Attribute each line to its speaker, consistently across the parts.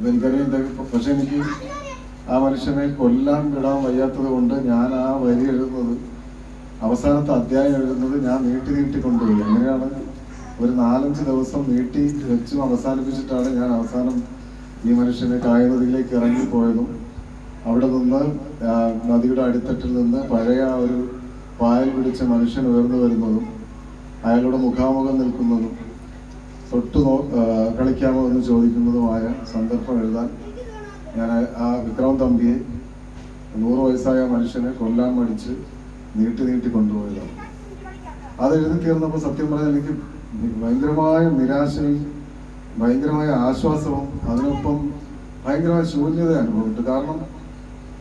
Speaker 1: അപ്പൊ എനിക്കറിയാം ഇതൊക്കെ പക്ഷെ എനിക്ക് ആ മനുഷ്യനെ കൊല്ലാൻ വിടാൻ വയ്യാത്തത് കൊണ്ട് ഞാൻ ആ വരി എഴുതുന്നത് അവസാനത്തെ അധ്യായം എഴുതുന്നത് ഞാൻ നീട്ടി നീട്ടി കൊണ്ടുപോയി. അങ്ങനെയാണ് ഒരു നാലഞ്ച് ദിവസം നീട്ടി വെച്ചും അവസാനിപ്പിച്ചിട്ടാണ് ഞാൻ അവസാനം ഈ മനുഷ്യനെ കായനദിയിലേക്ക് ഇറങ്ങിപ്പോയതും അവിടെ നിന്ന് നദിയുടെ അടിത്തട്ടിൽ നിന്ന് പഴയ ഒരു പായൽ പിടിച്ച മനുഷ്യൻ ഉയർന്നു വരുന്നതും അയാളുടെ മുഖാമുഖം നിൽക്കുന്നതും. തൊട്ട് കളിക്കാമോ എന്ന് ചോദിക്കുന്നതുമായ സന്ദർഭം എഴുതാൻ ഞാൻ ആ വിക്രം തമ്പിയെ നൂറ് വയസ്സായ മനുഷ്യനെ കൊല്ലാൻ മടിച്ച് നീട്ടി നീട്ടി കൊണ്ടുപോയതാണ്. അത് എഴുതി തീർന്നപ്പോൾ സത്യം പറഞ്ഞാൽ എനിക്ക് ഭയങ്കരമായ നിരാശയും ഭയങ്കരമായ ആശ്വാസവും അതിനൊപ്പം ഭയങ്കരമായ ശൂന്യത അനുഭവപ്പെട്ടു കാരണം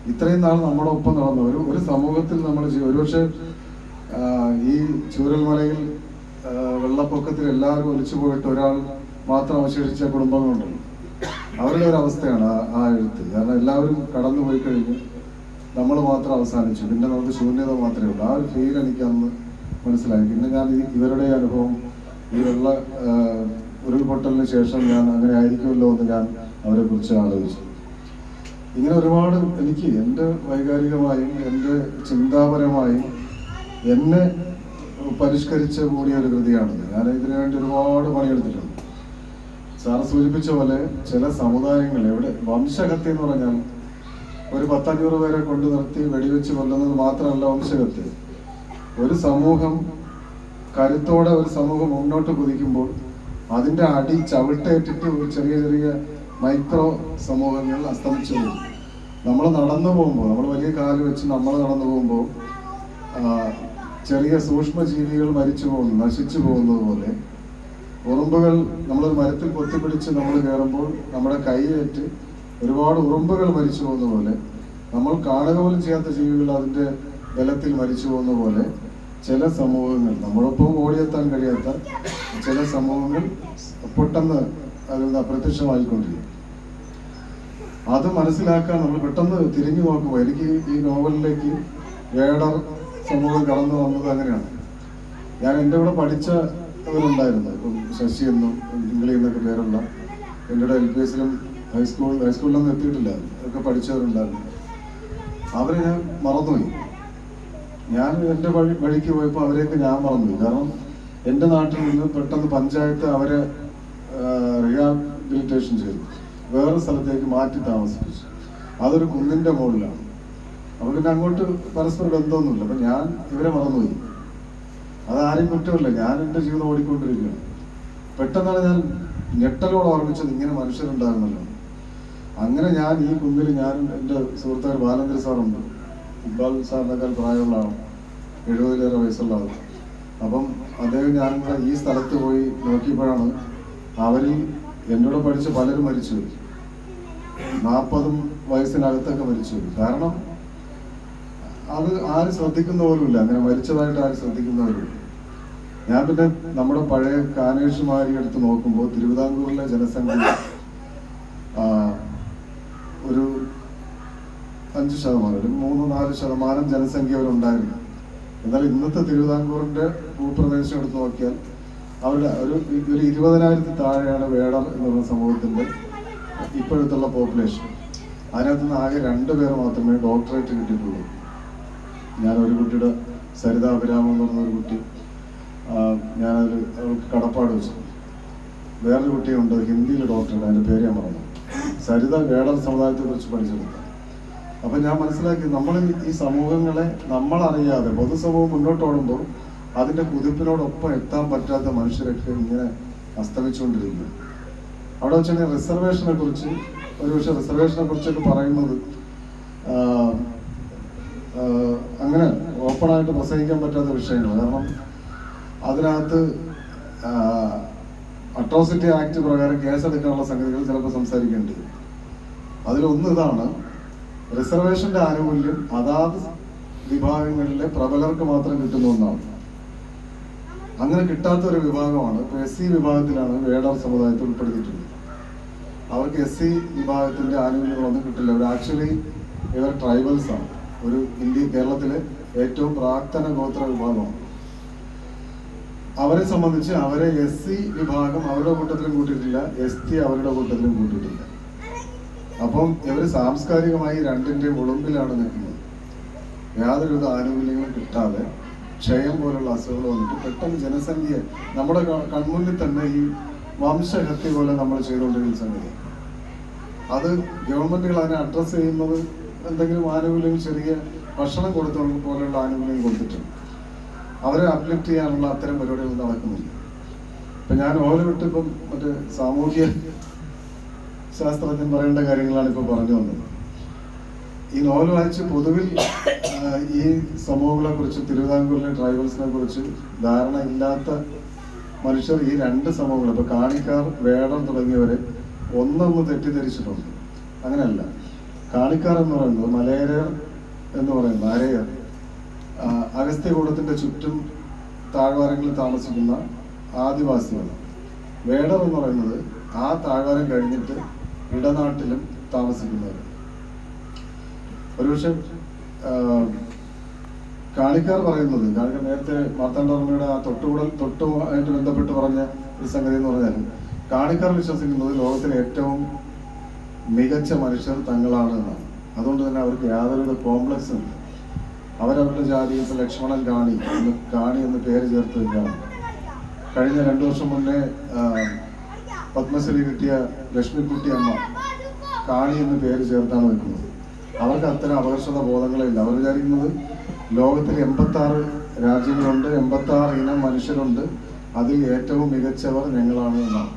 Speaker 1: ഇത്രയും നാൾ നമ്മുടെ ഒപ്പം നടന്ന ഒരു ഒരു സമൂഹത്തിൽ നമ്മൾ ഒരുപക്ഷെ ഈ ചൂരൽമലയിൽ വെള്ളപ്പൊക്കത്തിൽ എല്ലാവരും ഒലിച്ചു പോയിട്ട് ഒരാൾ മാത്രം അവശേഷിച്ച കുടുംബങ്ങളുണ്ടല്ലോ. അവരുടെ ഒരു അവസ്ഥയാണ് ആ- എഴുത്ത്. കാരണം എല്ലാവരും കടന്നു പോയി കഴിഞ്ഞ് നമ്മൾ മാത്രം അവസാനിച്ചു. പിന്നെ നമുക്ക് ശൂന്യത മാത്രമേ ഉള്ളൂ. ആ ഒരു ഫീൽ എനിക്ക് അന്ന് മനസ്സിലായി. പിന്നെ ഞാൻ ഇവരുടെ അനുഭവം ഈ വെള്ള ഉരുൾപൊട്ടലിന് ശേഷം ഞാൻ അങ്ങനെ ആയിരിക്കുമല്ലോ എന്ന് ഞാൻ അവരെ കുറിച്ച് ആലോചിച്ചു. ഇങ്ങനെ ഒരുപാട് എനിക്ക് എന്റെ വൈകാരികമായും എന്റെ ചിന്താപരമായും എന്നെ പരിഷ്കരിച്ച കൂടിയ ഒരു കൃതിയാണിത്. ഞാൻ ഇതിനു വേണ്ടി ഒരുപാട് പണിയെടുത്തിട്ടുണ്ട്. സാർ സൂചിപ്പിച്ച പോലെ ചില സമുദായങ്ങൾ എവിടെ വംശഹത്യ എന്ന് പറഞ്ഞാൽ ഒരു പത്തഞ്ഞൂറ് പേരെ കൊണ്ട് നിർത്തി വെടിവെച്ച് കൊല്ലുന്നത് മാത്രമല്ല വംശഹത്യ. ഒരു സമൂഹം കരുത്തോടെ ഒരു സമൂഹം മുന്നോട്ട് കുതിക്കുമ്പോൾ അതിന്റെ അടി ചവിട്ടേറ്റിട്ട് ചെറിയ ചെറിയ മൈക്രോ സമൂഹങ്ങൾ അസ്തമിച്ചു പോകും. നമ്മൾ നടന്നു പോകുമ്പോൾ നമ്മൾ വലിയ കാൽ വെച്ച് നമ്മൾ നടന്നു പോകുമ്പോൾ ചെറിയ സൂക്ഷ്മജീവികൾ മരിച്ചു പോകുന്നു നശിച്ചു പോകുന്നത് പോലെ. ഉറുമ്പുകൾ നമ്മൾ മരത്തിൽ പൊത്തിപ്പിടിച്ച് നമ്മൾ കയറുമ്പോൾ നമ്മുടെ കൈയേറ്റ് ഒരുപാട് ഉറുമ്പുകൾ മരിച്ചു പോകുന്ന പോലെ നമ്മൾ കാണുക പോലും ചെയ്യാത്ത ജീവികൾ അതിന്റെ ബലത്തിൽ മരിച്ചു പോകുന്ന പോലെ ചില സമൂഹങ്ങൾ നമ്മളൊപ്പം ഓടിയെത്താൻ കഴിയാത്ത ചില സമൂഹങ്ങൾ പെട്ടെന്ന് അതിൽ നിന്ന് അപ്രത്യക്ഷമായിക്കൊണ്ടിരിക്കും. അത് മനസ്സിലാക്കാൻ നമ്മൾ പെട്ടെന്ന് തിരിഞ്ഞു നോക്കുമ്പോൾ എനിക്ക് ഈ നോവലിലേക്ക് വേടർ സമൂഹം കടന്നു വന്നത് അങ്ങനെയാണ്. ഞാൻ എന്റെ കൂടെ പഠിച്ചവരുണ്ടായിരുന്നു ഇപ്പം ശശി എന്നും ഇംഗ്ലി എന്നൊക്കെ പേരുള്ള. എന്റെ കൂടെ എൽ പി എസിലും ഹൈസ്കൂൾ ഹൈസ്കൂളിലൊന്നും എത്തിയിട്ടില്ല. ഒക്കെ പഠിച്ചവരുണ്ടായിരുന്നു. അവരെ ഞാൻ മറന്നുപോയി. ഞാൻ എന്റെ വഴി വഴിക്ക് പോയപ്പോൾ അവരെയൊക്കെ ഞാൻ മറന്നുപോയി. കാരണം എന്റെ നാട്ടിൽ നിന്ന് പെട്ടെന്ന് പഞ്ചായത്ത് അവരെ റീഹാബിലിറ്റേഷൻ ചെയ്തു. വേറെ സ്ഥലത്തേക്ക് മാറ്റി താമസിപ്പിച്ചു. അതൊരു കുന്നിന്റെ മുകളിലാണ്. അപ്പോൾ പിന്നെ അങ്ങോട്ട് പരസ്പര ബന്ധമൊന്നുമില്ല. അപ്പം ഞാൻ ഇവരെ മറന്നുപോയി. അതാരും കുറ്റമില്ല. ഞാൻ എന്റെ ജീവിതം ഓടിക്കൊണ്ടിരിക്കുകയാണ്. പെട്ടെന്നാണ് ഞാൻ ഞെട്ടലോട് ഓർമ്മിച്ചത് ഇങ്ങനെ മനുഷ്യരുണ്ടാകുന്നല്ലോ അങ്ങനെ ഞാൻ ഈ കുന്നിൽ ഞാൻ എന്റെ സുഹൃത്തായ ബാലന്ദ്ര സാറുണ്ട്. ഇക്ബാൽ സാറിനേക്കാൾ പ്രായമുള്ള ആളും എഴുപതിലേറെ വയസ്സുള്ള ആളും അപ്പം അദ്ദേഹം ഞാൻ ഈ സ്ഥലത്ത് പോയി നോക്കിയപ്പോഴാണ് അവരിൽ എന്നോട് പഠിച്ച് പലരും മരിച്ചു നാൽപ്പതും വയസ്സിനകത്തൊക്കെ മരിച്ചു കാരണം അത് ആരും ശ്രദ്ധിക്കുന്ന പോലുമില്ല. അങ്ങനെ മരിച്ചതായിട്ട് ആരും ശ്രദ്ധിക്കുന്നവരുമില്ല ഞാൻ പിന്നെ നമ്മുടെ പഴയ കാനേഷുമാരി എടുത്ത് നോക്കുമ്പോൾ തിരുവിതാംകൂറിലെ ജനസംഖ്യ ഒരു അഞ്ച് ശതമാനം ഒരു മൂന്ന് നാല് ശതമാനം ജനസംഖ്യ അവരുണ്ടായിരുന്നു എന്നാൽ ഇന്നത്തെ തിരുവിതാംകൂറിന്റെ ഭൂപ്രദേശം എടുത്ത് നോക്കിയാൽ അവരുടെ ഒരു ഒരു ഇരുപതിനായിരത്തി താഴെയാണ് വേടർ എന്ന് പറയുന്ന സമൂഹത്തിന്റെ ഇപ്പോഴത്തുള്ള പോപ്പുലേഷൻ. അതിനകത്ത് നിന്ന് ആകെ രണ്ട് പേർ മാത്രമേ ഡോക്ടറേറ്റ് കിട്ടിയിട്ടുള്ളൂ. ഞാൻ ഒരു കുട്ടിയുടെ സരിത അഭിരാമം എന്ന് പറഞ്ഞ ഒരു കുട്ടി ഞാനതിൽ അവൾക്ക് കടപ്പാട് വെച്ചു. വേറൊരു കുട്ടിയുണ്ട് ഹിന്ദിയിൽ ഡോക്ടറുണ്ട് അതിന്റെ പേര് ഞാൻ പറഞ്ഞു സരിത വേടൻ സമുദായത്തെ കുറിച്ച് അപ്പം ഞാൻ മനസ്സിലാക്കി നമ്മൾ ഈ സമൂഹങ്ങളെ നമ്മൾ അറിയാതെ പൊതുസമൂഹം മുന്നോട്ട് ഓടുമ്പോൾ അതിന്റെ കുതിപ്പിനോടൊപ്പം എത്താൻ പറ്റാത്ത മനുഷ്യരൊക്കെ ഇങ്ങനെ അസ്തമിച്ചുകൊണ്ടിരിക്കുന്നു. അവിടെ വെച്ചാൽ റിസർവേഷനെ കുറിച്ച് ഒരുപക്ഷെ റിസർവേഷനെ കുറിച്ചൊക്കെ പറയുന്നത് അങ്ങനെ ഓപ്പണായിട്ട് പ്രസംഗിക്കാൻ പറ്റാത്ത വിഷയങ്ങൾ കാരണം അതിനകത്ത് അട്രോസിറ്റി ആക്ട് പ്രകാരം കേസെടുക്കാനുള്ള സംഗതികൾ ചിലപ്പോൾ സംസാരിക്കേണ്ടി വരും. അതിലൊന്ന് ഇതാണ് റിസർവേഷന്റെ ആനുകൂല്യം അതാത് വിഭാഗങ്ങളിലെ പ്രബലർക്ക് മാത്രം കിട്ടുന്ന ഒന്നാണ്. അങ്ങനെ കിട്ടാത്ത ഒരു വിഭാഗമാണ് ഇപ്പൊ എസ് സി വിഭാഗത്തിലാണ് വേടർ സമുദായത്തിൽ ഉൾപ്പെടുത്തിയിട്ടുള്ളത്. അവർക്ക് എസ് സി വിഭാഗത്തിന്റെ ആനുകൂല്യങ്ങളൊന്നും കിട്ടില്ല. അവർ ആക്ച്വലി ഇവർ ട്രൈബൽസ് ആണ്. ഒരു ഇന്ത്യ കേരളത്തിലെ ഏറ്റവും പ്രാക്തന ഗോത്ര വിഭാഗമാണ്. അവരെ സംബന്ധിച്ച് അവരെ എസ് സി വിഭാഗം അവരുടെ കൂട്ടത്തിലും കൂട്ടിയിട്ടില്ല എസ് ടി അവരുടെ കൂട്ടത്തിലും കൂട്ടിയിട്ടില്ല. അപ്പം ഇവർ സാംസ്കാരികമായി രണ്ടിന്റെ ഉളുമ്പിലാണ് നിൽക്കുന്നത്. യാതൊരുവിധ ആനുകൂല്യങ്ങളും കിട്ടാതെ ക്ഷയം പോലുള്ള അസുഖങ്ങൾ വന്നിട്ട് പെട്ടെന്ന് ജനസംഖ്യ നമ്മുടെ കൺമുന്നിൽ തന്നെ ഈ വംശഹത്യ പോലെ നമ്മൾ ചെയ്തുകൊണ്ടിരിക്കുന്ന സംഗതി. അത് ഗവൺമെന്റുകൾ അതിനെ അഡ്രസ്സ് ചെയ്യുന്നത് എന്തെങ്കിലും ആനുകൂല്യം ചെറിയ ഭക്ഷണം കൊടുത്ത പോലെയുള്ള ആനുകൂല്യം കൊടുത്തിട്ടുണ്ട്. അവരെ അപ്ലിഫ്റ്റ് ചെയ്യാനുള്ള അത്തരം പരിപാടികൾ നടക്കുന്നില്ല. ഇപ്പൊ ഞാൻ ഓരോ വിട്ട് ഇപ്പം മറ്റേ സാമൂഹ്യ ശാസ്ത്രജ്ഞൻ പറയേണ്ട കാര്യങ്ങളാണ് ഇപ്പൊ പറഞ്ഞു വന്നത്. ഈ നോവൽ വായിച്ച് പൊതുവിൽ ഈ സമൂഹങ്ങളെ കുറിച്ച് തിരുവിതാംകൂറിലെ ട്രൈബൽസിനെ കുറിച്ച് ധാരണ ഇല്ലാത്ത മനുഷ്യർ ഈ രണ്ട് സമൂഹങ്ങൾ ഇപ്പൊ കാണിക്കാർ വേടം തുടങ്ങിയവരെ ഒന്നൊന്ന് തെറ്റിദ്ധരിച്ചിട്ടുണ്ട്. അങ്ങനെയല്ല. കാണിക്കാർ എന്ന് പറയുന്നത് മലയരർ എന്ന് പറയുന്നത് അരയർ ആ, അഗസ്ത്യകൂടത്തിന്റെ ചുറ്റും താഴ്വാരങ്ങളിൽ താമസിക്കുന്ന ആദിവാസികളാണ്. വേടർ എന്ന് പറയുന്നത് ആ താഴ്വാരം കഴിഞ്ഞിട്ട് ഇടനാട്ടിലും താമസിക്കുന്നവർ. ഒരുപക്ഷെ കാണിക്കാർ പറയുന്നത് കാണിക്കാർ നേരത്തെ മാർത്താണ്ഡവർമ്മയുടെ ആ തൊട്ടുകൂടൽ തൊട്ടുമായിട്ട് ബന്ധപ്പെട്ട് പറഞ്ഞ ഒരു സംഗതി എന്ന് പറഞ്ഞാൽ കാണിക്കാർ വിശ്വസിക്കുന്നത് ലോകത്തിലെ ഏറ്റവും മികച്ച മനുഷ്യർ തങ്ങളാണ് എന്നാണ് അതുകൊണ്ട് തന്നെ അവർക്ക് യാതൊരുവിധ കോംപ്ലക്സും അവരവരുടെ ജാതിയിൽ ലക്ഷ്മണൻ കാണി എന്ന് കാണി എന്ന് പേര് ചേർത്ത് വയ്ക്കുകയാണ് കഴിഞ്ഞ രണ്ടു വർഷം മുന്നേ പത്മശ്രീ കിട്ടിയ ലക്ഷ്മിക്കുട്ടി അമ്മ കാണി എന്ന് പേര് ചേർത്താണ് വെക്കുന്നത് അവർക്ക് അത്തരം അപകർഷത ബോധങ്ങളില്ല അവർ വിചാരിക്കുന്നത് ലോകത്തിൽ എൺപത്താറ് രാജ്യങ്ങളുണ്ട് എൺപത്താറ് ഇനം മനുഷ്യരുണ്ട്. അതിൽ ഏറ്റവും മികച്ചവർ ഞങ്ങളാണ് എന്നാണ്.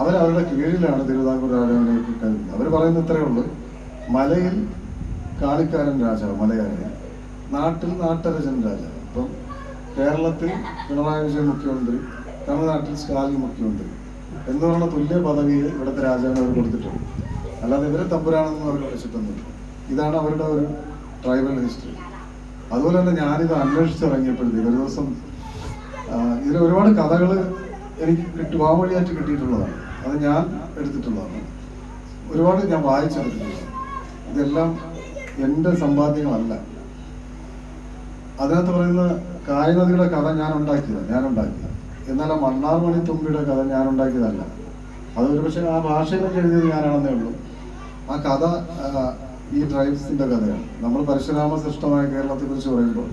Speaker 1: അവരവരുടെ കീഴിലാണ് തിരുവിതാംകൂർ രാജാവിനെ കരുതുന്നത് അവർ പറയുന്ന ഇത്രയേ ഉള്ളൂ. മലയിൽ കാളിക്കാരൻ രാജാവ് മലയാളി നാട്ടിൽ നാട്ടരജൻ രാജാവ്. ഇപ്പം കേരളത്തിൽ പിണറായി വിജയൻ മുഖ്യമന്ത്രി തമിഴ്നാട്ടിൽ സ്റ്റാലിൻ മുഖ്യമന്ത്രി. എന്ന് പറയുന്ന തുല്യ പദവിയിൽ ഇവിടുത്തെ രാജാവിന് അവർ കൊടുത്തിട്ടുണ്ട്. അല്ലാതെ ഇവരെ തമ്പുരാണെന്ന് അവർ വിളിച്ചിട്ടൊന്നുമില്ല ഇതാണ് അവരുടെ ഒരു ട്രൈബൽ ഹിസ്റ്ററി. അതുപോലെ തന്നെ ഞാനിത് അന്വേഷിച്ചിറങ്ങിയപ്പോഴത്തേക്ക് ഒരു ദിവസം ഇതിൽ ഒരുപാട് കഥകൾ എനിക്ക് കിട്ടു വാമൊഴിയായിട്ട് കിട്ടിയിട്ടുള്ളതാണ്. അത് ഞാൻ എടുത്തിട്ടുള്ളതാണ്. ഒരുപാട് ഞാൻ വായിച്ചെടുത്തിട്ടുള്ളതാണ് ഇതെല്ലാം എന്റെ സമ്പാദ്യങ്ങളല്ല. അതിനകത്ത് പറയുന്ന കായനദിയുടെ കഥ ഞാൻ ഉണ്ടാക്കിയതാണ് ഞാൻ ഉണ്ടാക്കിയത്. എന്നാൽ ആ മണ്ണാർമണി തുമ്പിയുടെ കഥ ഞാൻ ഉണ്ടാക്കിയതല്ല. അത് ഒരുപക്ഷെ ആ ഭാഷയിലൊക്കെ എഴുതിയത് ഞാനാണെന്നേ ഉള്ളൂ. ആ കഥ ഈ ട്രൈബ്സിന്റെ കഥയാണ്. നമ്മൾ പരശുരാമ സൃഷ്ടമായ കേരളത്തെ കുറിച്ച് പറയുമ്പോൾ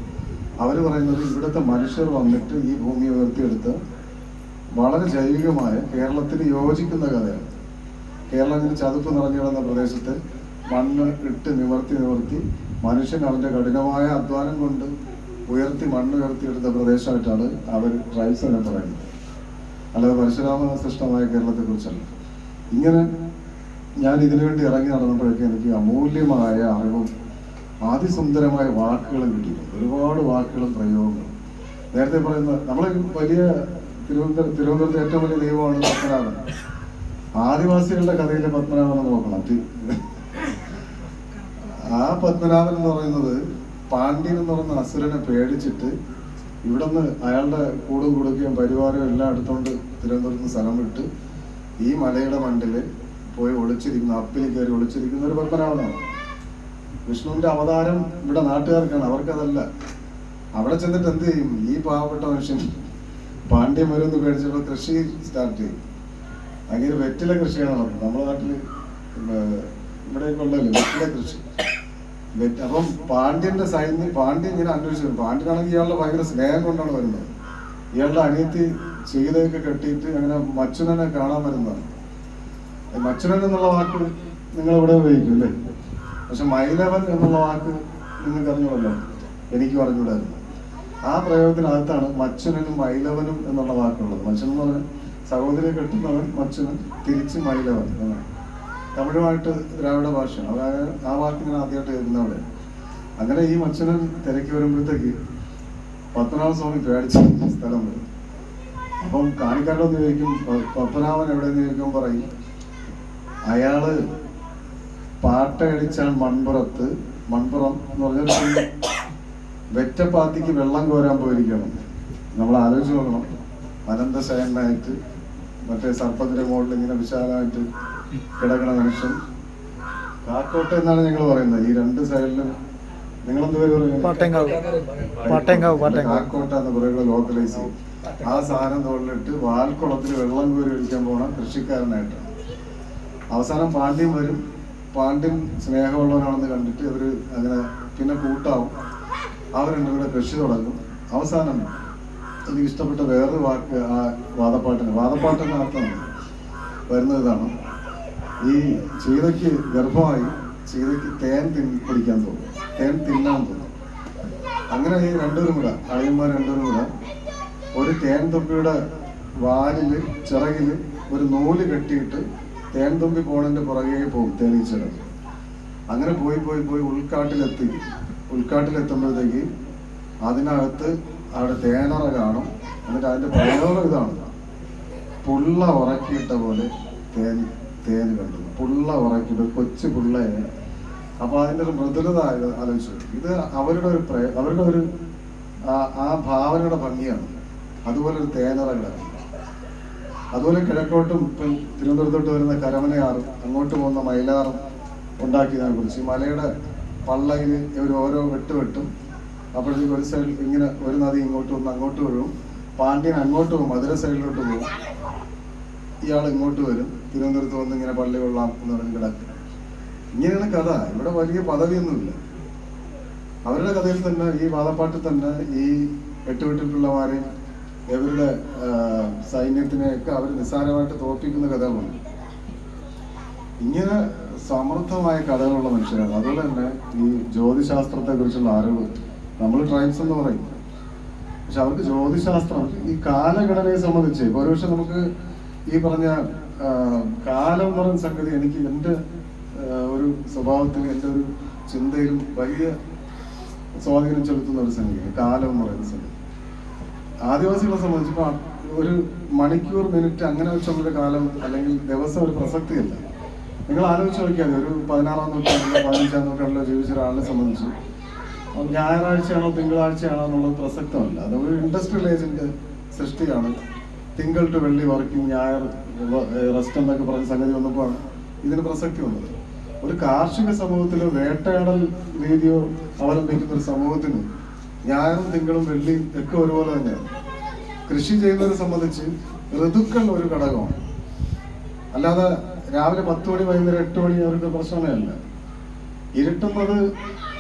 Speaker 1: അവർ പറയുന്നത് ഇവിടുത്തെ മനുഷ്യർ വന്നിട്ട് ഈ ഭൂമി ഉയർത്തിയെടുത്ത് വളരെ ജൈവികമായ കേരളത്തിന് യോജിക്കുന്ന കഥയാണ്. കേരളം ഇങ്ങനെ ചതുപ്പ് നിറഞ്ഞു കിടന്ന പ്രദേശത്ത് മണ്ണ് ഇട്ട് നിവർത്തി നിവർത്തി മനുഷ്യൻ അവന്റെ കഠിനമായ അധ്വാനം കൊണ്ട് ഉയർത്തി മണ്ണ് ഉയർത്തിയെടുത്ത പ്രദേശമായിട്ടാണ് അവർ ട്രൈബ്സ് എന്ന് പറയുന്നത്. അല്ലാതെ പരശുരാമ സൃഷ്ടമായ കേരളത്തെ കുറിച്ചല്ല. ഇങ്ങനെ ഞാൻ ഇതിനുവേണ്ടി ഇറങ്ങി നടന്നപ്പോഴേക്കും എനിക്ക് അമൂല്യമായ അറിവും അതിസുന്ദരമായ വാക്കുകളും കിട്ടിയിട്ടുണ്ട്. ഒരുപാട് വാക്കുകളും പ്രയോഗങ്ങളും. നേരത്തെ പറയുന്ന നമ്മൾ വലിയ തിരുവനന്തപുരം തിരുവനന്തപുരത്തെ ഏറ്റവും വലിയ ദൈവമാണ് പത്മനാഭൻ. ആദിവാസികളുടെ കഥയിലെ പത്മനാഭൻ നോക്കണം. ആ പത്മനാഭൻ എന്ന് പറയുന്നത് പാണ്ഡ്യൻ എന്ന് പറയുന്ന അസുരനെ പേടിച്ചിട്ട് ഇവിടുന്ന് അയാളുടെ കൂടും കൊടുക്കുകയും പരിവാരവും എല്ലാം എടുത്തോണ്ട് തിരുവനന്തപുരത്ത് സ്ഥലം വിട്ട് ഈ മലയുടെ മണ്ടിൽ പോയി ഒളിച്ചിരിക്കുന്ന അപ്പിൽ കയറി ഒളിച്ചിരിക്കുന്ന ഒരു പത്മനാഭനാണ്. വിഷ്ണുവിന്റെ അവതാരം ഇവിടെ നാട്ടുകാർക്കാണ്. അവർക്കതല്ല. അവിടെ ചെന്നിട്ട് എന്ത് ചെയ്യും? ഈ പാവപ്പെട്ട മനുഷ്യൻ പാണ്ഡ്യം വരുമെന്ന് പേടിച്ചപ്പോൾ കൃഷി സ്റ്റാർട്ട് ചെയ്തു. അങ്ങനെ വെറ്റില കൃഷിയാണ് നടക്കുന്നത് നമ്മുടെ നാട്ടിൽ ഇവിടെയൊക്കെ ഉണ്ടല്ലോ വെറ്റില കൃഷി. അപ്പം പാണ്ഡ്യന്റെ സൈന്യം പാണ്ഡ്യൻ ഇങ്ങനെ അന്വേഷിച്ചു. പാണ്ഡ്യനാണെങ്കിൽ ഇയാളുടെ ഭയങ്കര സ്നേഹം കൊണ്ടാണ് വരുന്നത്. ഇയാളുടെ അനിയത്തി ചെയ്തൊക്കെ കെട്ടിയിട്ട് അങ്ങനെ മച്ചുനനെ കാണാൻ വരുന്നതാണ്. മച്ചുനൻ എന്നുള്ള വാക്ക് നിങ്ങൾ ഇവിടെ ഉപയോഗിക്കും അല്ലേ? പക്ഷെ മൈലവൻ എന്നുള്ള വാക്ക് നിങ്ങൾക്ക് അറിഞ്ഞൂടല്ലോ എനിക്ക് അറിഞ്ഞൂടായിരുന്നു ആ പ്രയോഗത്തിനകത്താണ് മച്ചുനനും മൈലവനും എന്നുള്ള വാക്കുള്ളത്. മച്ചൻ എന്ന് പറഞ്ഞാൽ സഹോദരിയെ കെട്ടുന്നവൻ മച്ചനും തിരിച്ച് മൈലവൻ എന്നാണ്. തമിഴുമായിട്ട് ദ്രാവിഡ ഭാഷയാണ്. അതായത് ആ വാക്ക് ഞാൻ ആദ്യമായിട്ട് കേൾക്കുന്നവിടെ അങ്ങനെ ഈ മച്ചനൻ തിരക്കി വരുമ്പോഴത്തേക്ക് പത്മനാഭ സ്വാമി പേടിച്ച സ്ഥലം വരും അപ്പം കാണിക്കാരോന്ന് ചോദിക്കും പത്മനാഭൻ എവിടെ എവിടെയെന്ന് ചോദിക്കുമ്പോൾ പറയും അയാൾ പാട്ടയടിച്ചാൽ മൺപുറത്ത് മൺപുറം എന്ന് പറഞ്ഞാൽ വെറ്റപ്പാത്തിക്ക് വെള്ളം കോരാൻ പോയിരിക്കണം. നമ്മൾ ആലോചിച്ച് നോക്കണം. അനന്തശയനായിട്ട് മറ്റേ സർപ്പത്തിന്റെ മുകളിൽ ഇങ്ങനെ വിശാലമായിട്ട് കിടക്കണ മനുഷ്യൻ. കാക്കോട്ട എന്നാണ് ഞങ്ങൾ പറയുന്നത്. ഈ രണ്ട് സൈഡിലും നിങ്ങൾ പേര് പറയുന്നത് കാക്കോട്ട എന്ന് പറയുന്നത് ലോക്കലൈസ് ചെയ്യും. ആ സാധനം തോളിലിട്ട് വാൽക്കുളത്തിൽ വെള്ളം കോരി ഒഴിക്കാൻ പോണ കൃഷിക്കാരനായിട്ട്. അവസാനം പാണ്ഡ്യം വരും. പാണ്ഡ്യം സ്നേഹമുള്ളവനാണെന്ന് കണ്ടിട്ട് ഇവർ അങ്ങനെ പിന്നെ കൂട്ടാവും. അവർ രണ്ടും കൂടെ കൃഷി തുടങ്ങും. അവസാനം എനിക്ക് ഇഷ്ടപ്പെട്ട വേറൊരു വാക്ക് ആ വാദപ്പാട്ടിന്. വാദപ്പാട്ടിന്റെ അർത്ഥം വരുന്നത് ഇതാണ്. ഈ ചീതയ്ക്ക് ഗർഭമായി ചീതയ്ക്ക് തേൻ തിൻ കുടിക്കാൻ തോന്നും. തേൻ തിന്നാൻ തോന്നും. അങ്ങനെ ഈ രണ്ടുപേരും കൂടെ അളിയന്മാർ രണ്ടുപേരും കൂടെ ഒരു തേൻ തൊപ്പിയുടെ വാലിൽ ചിറകിൽ ഒരു നൂൽ കെട്ടിയിട്ട് തേൻ തുമ്പി പോണതിന്റെ പുറകെ പോകും തേനീച്ചകൾ. അങ്ങനെ പോയി പോയി പോയി ഉൾക്കാട്ടിലെത്തി. ഉൾക്കാട്ടിലെത്തുമ്പോഴത്തേക്ക് അതിനകത്ത് അവിടെ തേനറ കാണും. എന്നിട്ട് അതിന്റെ പ്രയോഗം ഇതാണ്. പുള്ള ഉറക്കിയിട്ട പോലെ തേൻ തേൻ കണ്ടു. പുള്ള ഉറക്കിയിട്ട് കൊച്ചു പുള്ളയെ അപ്പൊ അതിന്റെ ഒരു മൃദുലത ആലോചിച്ചു ഇത് അവരുടെ ഒരു പ്രയ അവരുടെ ഒരു ആ- ഭാവനയുടെ ഭംഗിയാണ്. അതുപോലെ ഒരു തേനറ കിടക്കുന്നത് അതുപോലെ കിഴക്കോട്ടും ഇപ്പം തിരുവനന്തപുരത്തോട്ട് വരുന്ന കരമനയാറും അങ്ങോട്ട് പോകുന്ന മൈലാറും ഉണ്ടാക്കിയതിനെ കുറിച്ച് മലയുടെ പള്ളയിൽ ഇവർ ഓരോ വെട്ട് വെട്ടും. അപ്പോഴത്തേക്ക് ഒരു സൈഡിൽ ഇങ്ങനെ ഒരു നദി ഇങ്ങോട്ട് വന്ന് അങ്ങോട്ട് വരും പാണ്ഡ്യൻ അങ്ങോട്ട് പോകും മധുര സൈഡിലോട്ട് പോകും. ഇയാൾ ഇങ്ങോട്ട് വരും. തിരുവനന്തപുരത്ത് വന്ന് ഇങ്ങനെ പള്ളി കൊള്ളാം എന്ന് പറഞ്ഞ് കിടക്കും. ഇങ്ങനെയാണ് കഥ. ഇവിടെ വലിയ പദവിയൊന്നുമില്ല. അവരുടെ കഥയിൽ തന്നെ ഈ വാദപ്പാട്ടിൽ തന്നെ ഈ എട്ടുവെട്ടിട്ടുള്ളവരെയും ഇവരുടെ സൈന്യത്തിനെയൊക്കെ അവർ നിസ്സാരമായിട്ട് തോൽപ്പിക്കുന്ന കഥകളുണ്ട്. ഇങ്ങനെ സമൃദ്ധമായ കഥകളുള്ള മനുഷ്യരാണ്. അതുപോലെ തന്നെ ഈ ജ്യോതിശാസ്ത്രത്തെ കുറിച്ചുള്ള അറിവ് നമ്മൾ ട്രൈബ്സ് എന്ന് പറയും. പക്ഷെ അവർക്ക് ജ്യോതിശാസ്ത്രം ഈ കാലഘടനയെ സംബന്ധിച്ച് ഇപ്പൊ ഒരുപക്ഷെ നമുക്ക് ഈ പറഞ്ഞ കാലം എന്ന് പറയുന്ന സംഗതി എനിക്ക് എന്റെ ഒരു സ്വഭാവത്തിൽ എന്റെ ഒരു ചിന്തയിലും വലിയ സ്വാധീനം ചെലുത്തുന്ന ഒരു സംഗതിയാണ് കാലം എന്ന് പറയുന്ന സംഗതി. ആദിവാസികളെ സംബന്ധിച്ചപ്പോൾ ഒരു മണിക്കൂർ മിനിറ്റ് അങ്ങനെ വെച്ചുള്ളൊരു കാലം അല്ലെങ്കിൽ ദിവസം ഒരു പ്രസക്തിയല്ല. നിങ്ങൾ ആലോചിച്ച് നോക്കിയാൽ ഒരു പതിനാറാം നൂറ്റാണ്ടിലോ പതിനഞ്ചാം നൂറ്റാണ്ടിലോ ജീവിച്ച ഒരാളിനെ സംബന്ധിച്ച്. ഞായറാഴ്ചയാണോ തിങ്കളാഴ്ചയാണോ എന്നുള്ളത് പ്രസക്തമല്ല. അത് ഒരു ഇൻഡസ്ട്രിയൽ ഏജന്റ് സൃഷ്ടിയാണ്. തിങ്കൾ ടു വെള്ളി വർക്കിംഗ് ഞായർ റെസ്റ്റ് എന്നൊക്കെ പറഞ്ഞ സംഗതി വന്നപ്പോൾ ഇതിന് പ്രസക്തി വന്നത്. ഒരു കാർഷിക സമൂഹത്തിൽ വേട്ടയാടൽ രീതിയോ അവലംബിക്കുന്ന ഒരു സമൂഹത്തിന് ഞായറും തിങ്കളും വെള്ളിയും ഒക്കെ ഒരുപോലെ തന്നെയാണ്. കൃഷി ചെയ്യുന്നതിനെ സംബന്ധിച്ച് ഋതുക്കൾ ഒരു ഘടകമാണ്. അല്ലാതെ രാവിലെ പത്ത് മണി വൈകുന്നേരം എട്ട് മണി അവർക്ക് പ്രശ്നമേ അല്ല ഇരുട്ടുന്നത്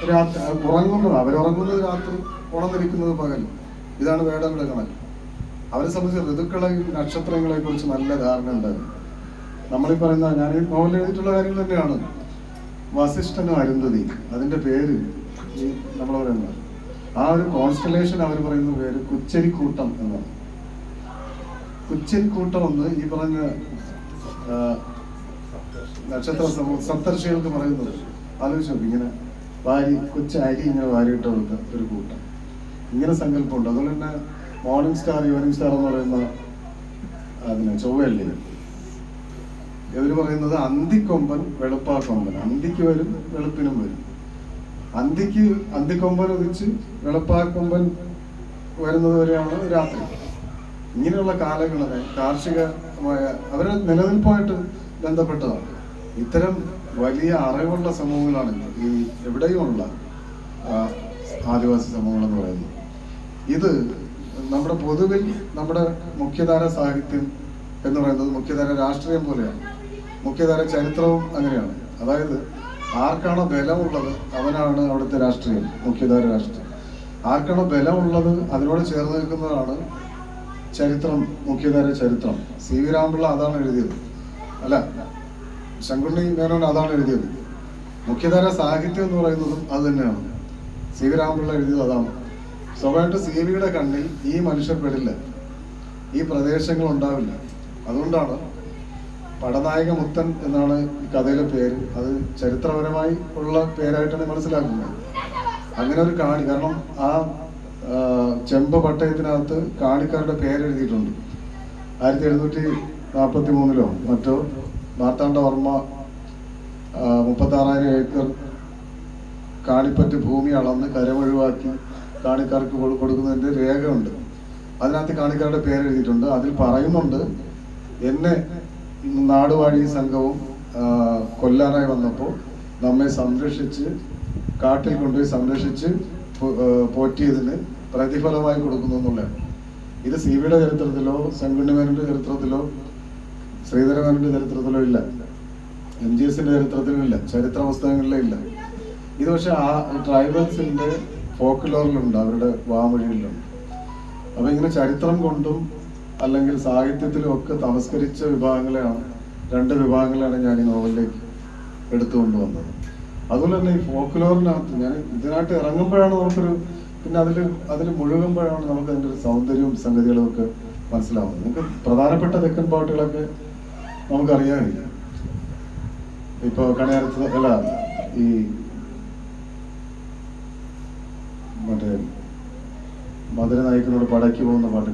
Speaker 1: രാത്രി ഉറങ്ങുന്നത്. അവരുറങ്ങുന്നത് രാത്രി ഉണർന്നിരിക്കുന്നത് പകൽ. ഇതാണ് വേടങ്ങളുടെ കണക്ക്. അവരെ സംബന്ധിച്ച് ഋതുക്കളെ നക്ഷത്രങ്ങളെ കുറിച്ച് നല്ല ധാരണ ഉണ്ടായിരുന്നു. നമ്മളീ പറയുന്ന ഞാൻ ഈ നോവൽ എഴുതിയിട്ടുള്ള കാര്യങ്ങൾ തന്നെയാണ്. വസിഷ്ഠനും അരുന്ധതി അതിന്റെ പേര് ഈ നമ്മൾ പറയുന്നത്. ആ ഒരു കോൺസ്റ്റലേഷൻ അവർ പറയുന്ന പേര് കുച്ചരിക്കൂട്ടം എന്നാണ്. കുച്ചരിക്കൂട്ടം എന്ന് ഈ പറഞ്ഞ നക്ഷത്ര സമൂഹം സപ്തർഷികൾക്ക് പറയുന്നത് ആലോചിച്ച് ഇങ്ങനെ വാരി കൊച്ചു അരി ഇങ്ങനെ വാരിയിട്ട് കൊടുത്ത ഒരു കൂട്ടം. ഇങ്ങനെ സങ്കല്പമുണ്ട്. അതുപോലെ തന്നെ മോർണിംഗ് സ്റ്റാർ ഈവനിങ് സ്റ്റാർ എന്ന് പറയുന്ന അതിന് ചൊവ്വയല്ലേ? ഇവർ പറയുന്നത് അന്തിക്കൊമ്പൻ വെളുപ്പാ കൊമ്പൻ അന്തിക്ക് വരും വെളുപ്പിനും വരും. അന്തിക്ക് അന്തിക്കൊമ്പൻ ഉദിച്ച് വെളുപ്പാക്കൊമ്പൻ വരുന്നത് വരെയാണ് രാത്രി. ഇങ്ങനെയുള്ള കാലങ്ങളെ കാർഷികമായ അവരുടെ നിലനിൽപ്പായിട്ട് ബന്ധപ്പെട്ടതാണ്. ഇത്തരം വലിയ അറിവുള്ള സമൂഹങ്ങളാണ് ഈ എവിടെയുമുള്ള ആദിവാസി സമൂഹങ്ങൾ എന്ന് പറയുന്നത്. ഇത് നമ്മുടെ പൊതുവിൽ നമ്മുടെ മുഖ്യധാര സാഹിത്യം എന്ന് പറയുന്നത് മുഖ്യധാര രാഷ്ട്രീയം പോലെയാണ്. മുഖ്യധാര ചരിത്രവും അങ്ങനെയാണ്. അതായത് ആർക്കാണോ ബലമുള്ളത് അവനാണ് അവിടുത്തെ രാഷ്ട്രീയം മുഖ്യധാര രാഷ്ട്രീയം. ആർക്കാണോ ബലമുള്ളത് അതിനോട് ചേർന്ന് നിൽക്കുന്നതാണ് ചരിത്രം മുഖ്യധാര ചരിത്രം. സി വി രാമപിള്ള അതാണ് എഴുതിയത്. അല്ല ശങ്കുണ്ണി മേനോൻ അതാണ് എഴുതിയത്. മുഖ്യധാര സാഹിത്യം എന്ന് പറയുന്നതും അത് തന്നെയാണ്. സി വി രാമപിള്ള എഴുതിയത് അതാണ്. സ്വഭാവമായിട്ട് സി വിയുടെ കണ്ണിൽ ഈ മനുഷ്യർ പെടില്ല. ഈ പ്രദേശങ്ങൾ ഉണ്ടാവില്ല. അതുകൊണ്ടാണ് പടനായക മുത്തൻ എന്നാണ് ഈ കഥയിലെ പേര്. അത് ചരിത്രപരമായി ഉള്ള പേരായിട്ടാണ് മനസ്സിലാക്കുന്നത്. അങ്ങനെ ഒരു കാണി കാരണം ആ ചെമ്പ പട്ടയത്തിനകത്ത് കാണിക്കാരുടെ പേരെഴുതിയിട്ടുണ്ട് ആയിരത്തി എഴുന്നൂറ്റി നാൽപ്പത്തി മൂന്നിലോ മറ്റോ? മാർത്താണ്ഡവർമ്മ മുപ്പത്തി ആറായിരം ഏക്കർ കാണിപ്പറ്റ് ഭൂമി അളന്ന് കരമൊഴിവാക്കി കാണിക്കാർക്ക് കൊടുക്കുന്നതിന്റെ രേഖയുണ്ട്. അതിനകത്ത് കാണിക്കാരുടെ പേര് എഴുതിയിട്ടുണ്ട് അതിൽ പറയുന്നുണ്ട് എന്നെ നാടുവാഴി സംഘവും കൊല്ലാനായി വന്നപ്പോൾ നമ്മെ സംരക്ഷിച്ച് കാട്ടിൽ കൊണ്ടുപോയി സംരക്ഷിച്ച് പോറ്റിയതിന് പ്രതിഫലമായി കൊടുക്കുന്നു എന്നുള്ളതാണ്. ഇത് സി വിയുടെ ചരിത്രത്തിലോ ശങ്കുണ്ണിമേനന്റെ ചരിത്രത്തിലോ ശ്രീധരമേനന്റെ ചരിത്രത്തിലോ ഇല്ല. എം ജി എസിന്റെ ചരിത്രത്തിലുമില്ല ചരിത്ര പുസ്തകങ്ങളിലേ ഇല്ല. ഇത് പക്ഷെ ആ ട്രൈബൽസിന്റെ ഫോക്കുലോറിലുണ്ട്. അവരുടെ വാമൊഴിയിലുണ്ട്. അപ്പൊ ഇങ്ങനെ ചരിത്രം കൊണ്ടും അല്ലെങ്കിൽ സാഹിത്യത്തിലും ഒക്കെ തമസ്കരിച്ച വിഭാഗങ്ങളെയാണ് രണ്ട് വിഭാഗങ്ങളെയാണ് ഞാൻ ഈ നോവലിലേക്ക് എടുത്തുകൊണ്ടുവന്നത് അതുപോലെ തന്നെ ഈ ഫോക്കുലോറിനകത്ത് ഞാൻ ഇതിനായിട്ട് ഇറങ്ങുമ്പോഴാണ് നമുക്കൊരു പിന്നെ അതിൽ അതിൽ മുഴുകുമ്പോഴാണ് നമുക്ക് അതിന്റെ ഒരു സൗന്ദര്യവും സംഗതികളും ഒക്കെ മനസ്സിലാവുന്നത്. നിങ്ങൾക്ക് പ്രധാനപ്പെട്ട തെക്കൻ പാട്ടുകളൊക്കെ നമുക്കറിയാമില്ല ഇപ്പൊ കണിയാരത്ത് അല്ല ഈ മറ്റേ മധുര നായിക്കനോട് പടയ്ക്ക് പോകുന്ന പാട്ട്